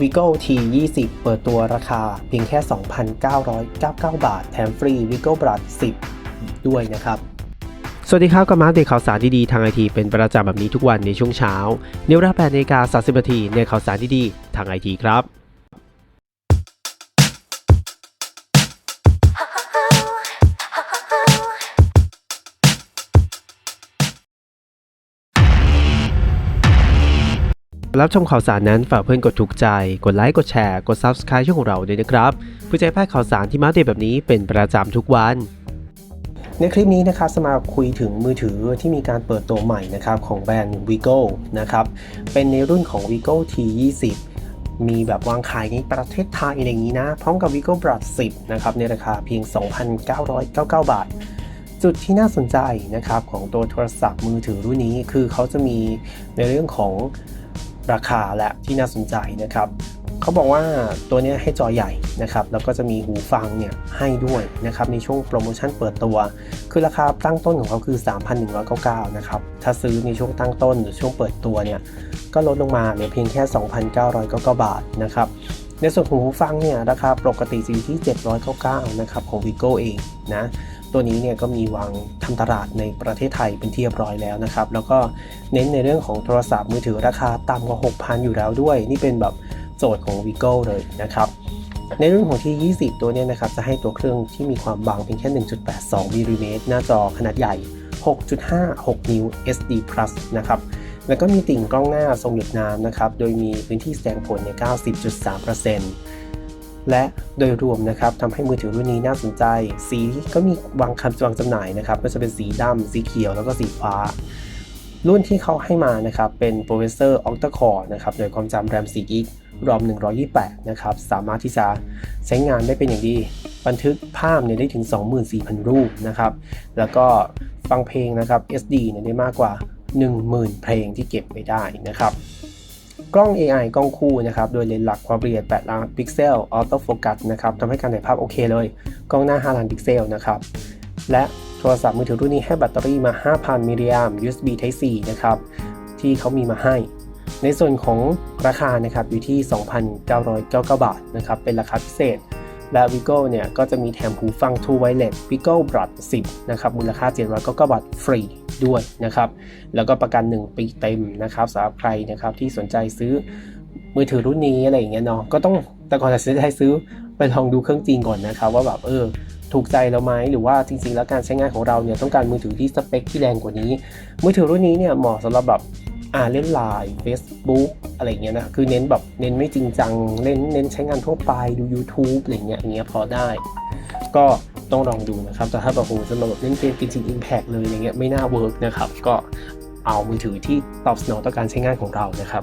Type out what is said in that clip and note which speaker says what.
Speaker 1: Vigo T20 เปิดตัวราคาเพียงแค่ 2,999 บาท แถมฟรี Vigo b r a d 10 ด้วยนะครับ สวัสดีครับกับมาอัปเดตข่าวสารดีๆ ทางไอทีเป็นประจำแบบนี้ทุกวันในช่วงเช้า เนเวลา8นาฬิกา30นาทีในข่าวสารดีๆ ทางไอทีครับ รับชมข่าวสารนั้นฝากเพื่อนกดถูกใจ กดไลค์ กดแชร์ กด Subscribe ช่องของเราด้วยนะครับเพื่อจะให้พลาดข่าวสารที่มาเดตแบบนี้เป็นประจำทุกวัน ในคลิปนี้นะครับจะมาคุยถึงมือถือที่มีการเปิดตัวใหม่นะครับของแบรนด์ Vigo นะครับ เป็นในรุ่นของ Vigo T20 มีแบบวางขายในประเทศไทยอะไรอย่างนี้นะ พร้อมกับ Vigo b r a d 10 นะครับ ในราคาเพียง 2,999 บาท จุดที่น่าสนใจนะครับของตัวโทรศัพท์มือถือรุ่นนี้คือเขาจะมีในเรื่องของ ราคาและที่น่าสนใจนะครับเขาบอกว่าตัวนี้ให้จอใหญ่นะครับแล้วก็จะมีหูฟังเนี่ยให้ด้วยนะครับในช่วงโปรโมชั่นเปิดตัว คือราคาตั้งต้นของเขาคือ 3,199นะครับถ้าซื้อในช่วงตั้งต้นหรือช่วงเปิดตัวเนี่ยก็ลดลงมาเหลือเพียงแค่ 2,999 บาทนะครับ ในส่วนของหูฟังเนี่ยราคาปกติอยู่ที่ 799นะครับของ Vigo เองนะตัวนี้เนี่ยก็มีวางทำตลาดในประเทศไทยเป็นที่เรียบร้อยแล้วนะครับ แล้วก็เน้นในเรื่องของโทรศัพท์มือถือราคาต่ำกว่า 6,000 อยู่แล้วด้วย นี่เป็นแบบโจทย์ของ Vigo เลยนะครับในเรื่องของที่ 20 ตัวเนี้นะครับ จะให้ตัวเครื่องที่มีความบางเพียงแค่ 1.82มิลลิเมตรหน้าจอขนาดใหญ่ 6.56 นิ้ว SD Plus นะครับ แล้วก็มีติ่งกล้องหน้าทรงหยดน้ำนะครับ โดยมีพื้นที่แสดงผลใน 90.3%และโดยรวมนะครับทำให้มือถือรุ่นนี้น่าสนใจ สีก็มีวางคำวางจำหน่ายนะครับก็จะเป็นสีดำสีเขียวแล้วก็สีฟ้า รุ่นที่เขาให้มานะครับเป็น Processor Octa-core นะครับโดยความจำ RAM 4 g b รอม 128 นะครับ สามารถที่จะใช้งานได้เป็นอย่างดี บันทึกภาพเนี่ยได้ถึง 24,000 รูปนะครับ แล้วก็ฟังเพลงนะครับ SD เนี่ยได้มากกว่า 10,000 เพลงที่เก็บไว้ได้นะครับ กล้อง AI กล้องคู่นะครับ โดยเลนส์หลักความละเอียด8ล้านพิกเซลออโต้โฟกัสนะครับทำให้การถ่ายภาพโอเคเลย กล้องหน้า 5 ล้านพิกเซลนะครับ และโทรศัพท์มือถือรุ่นนี้ให้แบตเตอรี่มา 5,000 มิลลิแอม USB Type C นะครับ ที่เขามีมาให้ ในส่วนของราคานะครับอยู่ที่ 2,999 บาทนะครับ เป็นราคาพิเศษ และ Vigo เนี่ยก็จะมีแถมหูฟัง True Wireless Vigo Buds 10 นะครับ มูลค่า799บาทฟรีด้วยนะครับ แล้วก็ประกัน 1 ปีเต็มนะครับสำหรับใครนะครับที่สนใจซื้อมือถือรุ่นนี้อะไรอย่างเงี้ยเนาะก็ต้องแต่ก่อนจะซื้อให้ซื้อไปลองดูเครื่องจริงก่อนนะครับว่าแบบเออถูกใจเราไหมหรือว่าจริง ๆ แล้วการใช้งานของเราเนี่ยต้องการมือถือที่สเปคที่แรงกว่านี้ มือถือรุ่นนี้เนี่ยเหมาะสำหรับแบบ อ่าเล่นไลน์ Facebook อะไรเงี้ยนะคือเน้นแบบเน้นไม่จริงจังเล่นเน้นใช้งานทั่วไปดู YouTube อะไรเงี้ยอย่างเงี้ยพอได้ ก็ต้องลองดูนะครับแต่ถ้าแบบโอ้โหจะมาแบบเล่นเกมกินจริงอิมแพกเลยอย่างเงี้ยไม่น่าเวิร์กนะครับ ก็เอามือถือที่ตอบสนองต่อการใช้งานของเรานะครับ